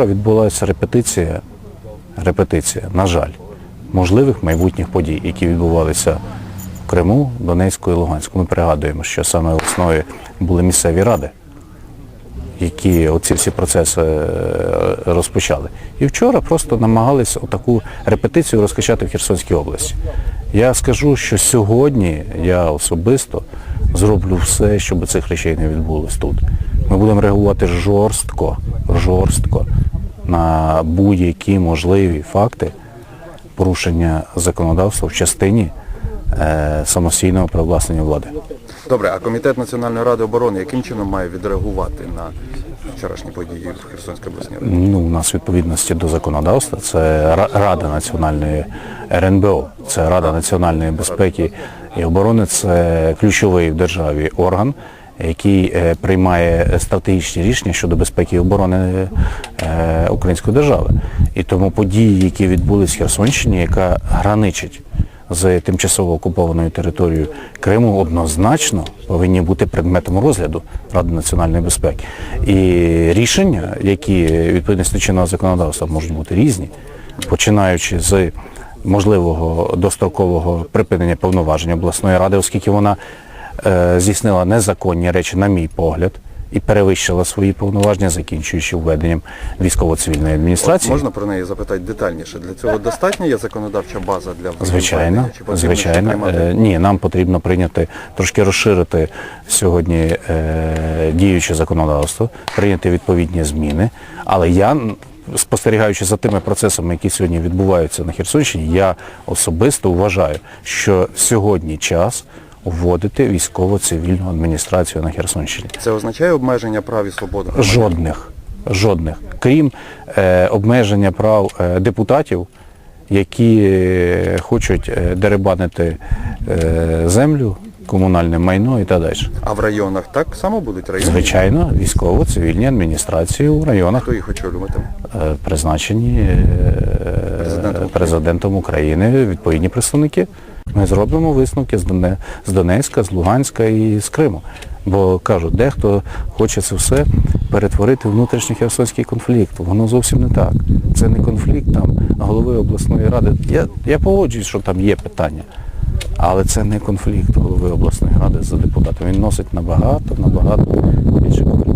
Відбулася репетиція, репетиція, на жаль, можливих майбутніх подій, які відбувалися в Криму, Донецьку і Луганську. Ми пригадуємо, що саме основі були місцеві ради, які оці всі процеси е, розпочали. І вчора просто намагалися таку репетицію розкачати в Херсонській області. Я скажу, що сьогодні я особисто зроблю все, щоб цих речей не відбулось тут. Ми будемо реагувати жорстко, жорстко на будь-які можливі факти порушення законодавства в частині е, самостійного привласнення влади. Добре, а комітет Національної ради оборони яким чином має відреагувати на вчорашні події в Херсонській обласній раді? Ну, у нас відповідності до законодавства це Рада національної РНБО, це Рада національної безпеки і оборони, це ключовий в державі орган, який е, приймає стратегічні рішення щодо безпеки і оборони е, української держави. І тому події, які відбулись в Херсонщині, яка граничить з тимчасово окупованою територією Криму однозначно повинні бути предметом розгляду Ради національної безпеки. І рішення, які відповідно чинного законодавства можуть бути різні, починаючи з можливого дострокового припинення повноважень обласної ради, оскільки вона здійснила незаконні речі, на мій погляд, і перевищила свої повноваження, закінчуючи введенням військово-цивільної адміністрації. Можна про неї запитати детальніше? Для цього достатньо є законодавча база для Звичайно. Чи звичайно. приймати? Е, Ні, нам потрібно прийняти, трошки розширити сьогодні е, діюче законодавство, прийняти відповідні зміни. Але я, спостерігаючи за тими процесами, які сьогодні відбуваються на Херсонщині, я особисто вважаю, що сьогодні час вводити військово-цивільну адміністрацію на Херсонщині. Це означає обмеження прав і свобод? Жодних. Жодних. Крім е, обмеження прав е, депутатів, які е, хочуть е, деребанити е, землю, комунальне майно і так далі. А в районах так само будуть райони? Звичайно, військово-цивільні адміністрації у районах Хто їх очолюватиме? е, призначені е, Президентом президентом України відповідні представники. Ми зробимо висновки з Донецька, з Луганська і з Криму. Бо кажу, дехто хоче це все перетворити в внутрішній херсонський конфлікт. Воно зовсім не так. Це не конфлікт там голови обласної ради. Я, я погоджуюсь, що там є питання. Але це не конфлікт голови обласної ради з депутатом. Він носить набагато, набагато більше конфлікту.